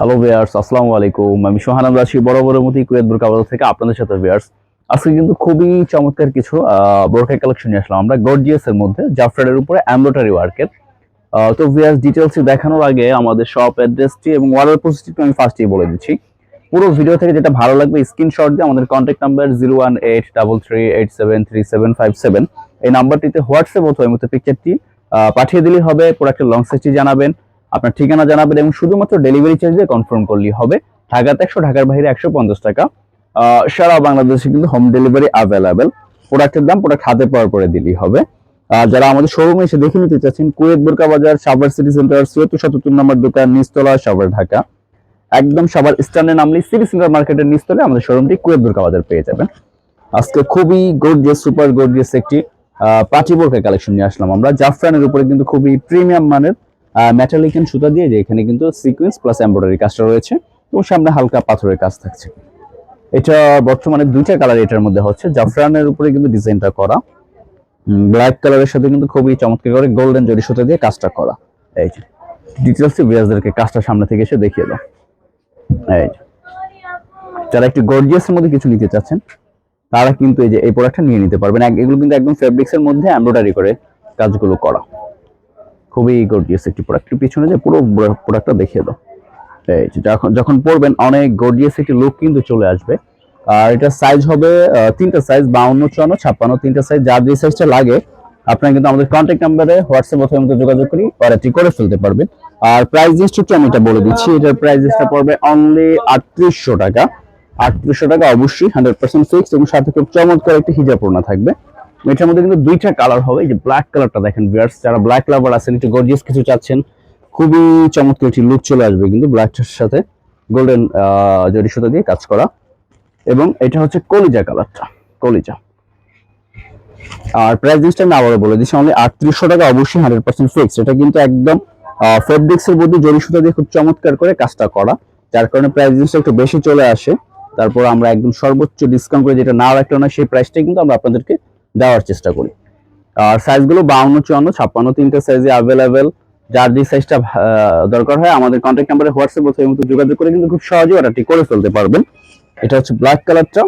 Hello viewers আসসালামু আলাইকুম। আমি সোহান রাশি বড় মতি কুয়েত বোরকা বাজার থেকে আপনাদের সাথে ভিয়ার্স আজকে কিন্তু খুবই চমৎকার কিছু বোরকা কালেকশন নিয়ে আসলাম আমরা। গর্জিয়াস এর মধ্যে জাফরানের উপরে এমব্রয়ডারি ওয়ার্কের তো ভিয়ার্স ডিটেলস দেখানোর আগে আমাদের শপ অ্যাড্রেসটি এবং অর্ডার প্রসেসটি আমি ফার্স্টেই বলে দিচ্ছি। পুরো ভিডিও থেকে যেটা ভালো লাগবে স্ক্রিনশট দিয়ে আমাদের contact number zero one eight double three eight seven three seven five seven এই নাম্বারটিতে হোয়াটসঅ্যাপ অথবা এই পিকচারটি পাঠিয়ে দিলেই হবে প্রোডাক্টের লং সাইজটি জানাবেন। আপনার ঠিকানা জানাবেন এবং শুধুমাত্র ডেলিভারি চার্জ দিয়ে কনফার্ম করলেই হবে। ঢাকাতে একশো, ঢাকার বাইরে একশো পঞ্চাশ টাকা। সারা বাংলাদেশে কিন্তু হোম ডেলিভারি অ্যাভেলেবেল প্রোডাক্টের দাম প্রোডাক্ট হাতে পাওয়ার পরে দিলেই হবে। যারা আমাদের শোরুমে এসে দেখে নিতে চাচ্ছেন, কুয়েত, বোরকা বাজার, সাভার সিটি সেন্টার চুয়াত্তর সত্তর নম্বর দোকান, নিচতলা, সাভার, ঢাকা। একদম সবার স্ট্যান্ডে নামলে সিটি সেন্টার মার্কেটের নিস্তলে আমাদের শোরুমটি কুয়েত, বোরকা বাজার পেয়ে যাবেন। আজকে খুবই গর্জিয়াস সুপার গর্জিয়াস একটি পার্টি বোরকা কালেকশন নিয়ে আসলাম আমরা। জাফরানের উপরে কিন্তু খুবই প্রিমিয়াম মানের মেটালিকেন সুতা দিয়ে যে এখানে কিন্তু সিকোয়েন্স প্লাস এমব্রয়ডারি কাজটা রয়েছে। এবং সামনে হালকা পাথরের কাজ থাকছে। এটা বর্তমানে দুইটা কালার এটার মধ্যে হচ্ছে। জাফরানের উপরে কিন্তু ডিজাইনটা করা। ব্ল্যাক কালারের সাথে কিন্তু খুবই চমৎকার করে গোল্ডেন জরি সুতা দিয়ে কাজটা করা। এই যে ডিটেলস বিরাজদেরকে কাজটা সামনে থেকে এসে দেখিয়ে দাও। এই যারা একটু গর্জিয়াসের মধ্যে কিছু নিতে চাচ্ছেন, তারা কিন্তু এই যে এই প্রোডাক্টটা নিয়ে নিতে পারবেন। এগুলো কিন্তু একদম ফেব্রিক্সের মধ্যে এমব্রয়ডারি করে কাজগুলো করা। খুবই গর্জিয়াস একটি প্রোডাক্ট পিছনে যে পুরো প্রোডাক্টটা দেখিয়ে দাও। এই যে যখন যখন পরবেন, অনেক গর্জিয়াস একটি লুক কিন্তু চলে আসবে। আর এটা সাইজ হবে তিনটা সাইজ বাউন্ন, চুয়ান্ন, ছাপ্পান্ন, তিনটা সাইজ যার যে সাইজটা লাগে, আপনারা কিন্তু আমাদের কন্ট্যাক্ট নাম্বারে হোয়াটসঅ্যাপ অথবা মধ্যে যোগাযোগ করি অর্ডারটি করে ফেলতে পারবেন। আর প্রাইস লিস্টটা আমি এটা বলে দিচ্ছি। এটার প্রাইস লিস্টটা পড়বে অনলি আটত্রিশশো টাকা। আটত্রিশশো টাকা অবশ্যই হান্ড্রেড পার্সেন্ট ফিক্স এবং সাথে খুব চমৎকার একটি হিজাব থাকবে। এটার মধ্যে কিন্তু দুইটা কালার হবে। এই যে ব্ল্যাক কালারটা দেখেন ভিউয়ার্স যারা ব্ল্যাক লাভার আছেন, একটু গর্জিয়াস কিছু চাচ্ছেন, খুবই চমৎকার একটি লুক চলে আসবে কিন্তু ব্ল্যাকটার সাথে গোল্ডেন জরি সুতা দিয়ে কাজ করা। এবং এটা হচ্ছে কলিজা কালারটা কলিজা। আর প্রাইস লিস্টটা আমি আবারও বলে দিচ্ছি অনলি আটত্রিশশো টাকা, অবশ্যই হান্ড্রেড পার্সেন্ট ফিক্স এটা কিন্তু একদম ফেব্রিক্স এর মধ্যে জরি সুতা দিয়ে খুব চমৎকার করে কাজটা করা। যার কারণে প্রাইস লিস্টটা একটু বেশি চলে আসে। তারপর আমরা একদম সর্বোচ্চ ডিসকাউন্ট করে যেটা না রাখলে না, সেই প্রাইসটাই কিন্তু আমরা আপনাদেরকে দেওয়ার চেষ্টা করি। আর সাইজগুলো বাউন্ন, চুয়ান্ন, ছাপ্পান্ন, তিনটে সাইজে অ্যাভেলেবেল যার যে সাইজটা দরকার হয়, আমাদের কন্ট্যাক্ট নাম্বারে হোয়াটসঅ্যাপ অথবা মতো যোগাযোগ করে কিন্তু খুব সহজেই অর্ডারটি করে ফেলতে পারবেন। এটা হচ্ছে ব্ল্যাক কালারটা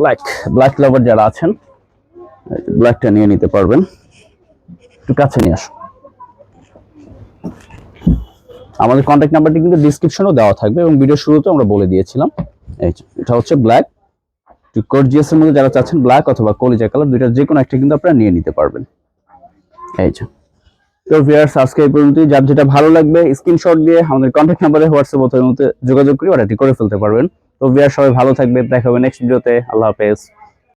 ব্ল্যাক ব্ল্যাক লাভার যারা আছেন ব্ল্যাকটা নিয়ে নিতে পারবেন। একটু কাছে নিয়ে আসো আমাদের কন্ট্যাক্ট নাম্বারটি কিন্তু ডিসক্রিপশনেও দেওয়া থাকবে এবং ভিডিও শুরুতে আমরা বলে দিয়েছিলাম। এটা হচ্ছে ব্ল্যাক গর্জিয়াস এর মধ্যে যারা চাচ্ছেন ব্ল্যাক অথবা কলিজা কালার দুইটা যে কোনো একটা কিন্তু আপনারা নিয়ে নিতে পারবেন। এই যে। তো ভিউয়ার্স আজকে এই পর্যন্তই। যার যেটা ভালো লাগবে স্ক্রিনশট দিয়ে আমাদের কন্ট্যাক্ট নাম্বারে হোয়াটসঅ্যাপ অথবা যোগাযোগ করে অর্ডারটি করে ফেলতে পারবেন। তো ভিউয়ার সবাই ভালো থাকবে দেখা হবে নেক্সট ভিডিওতে আল্লাহ হাফেজ।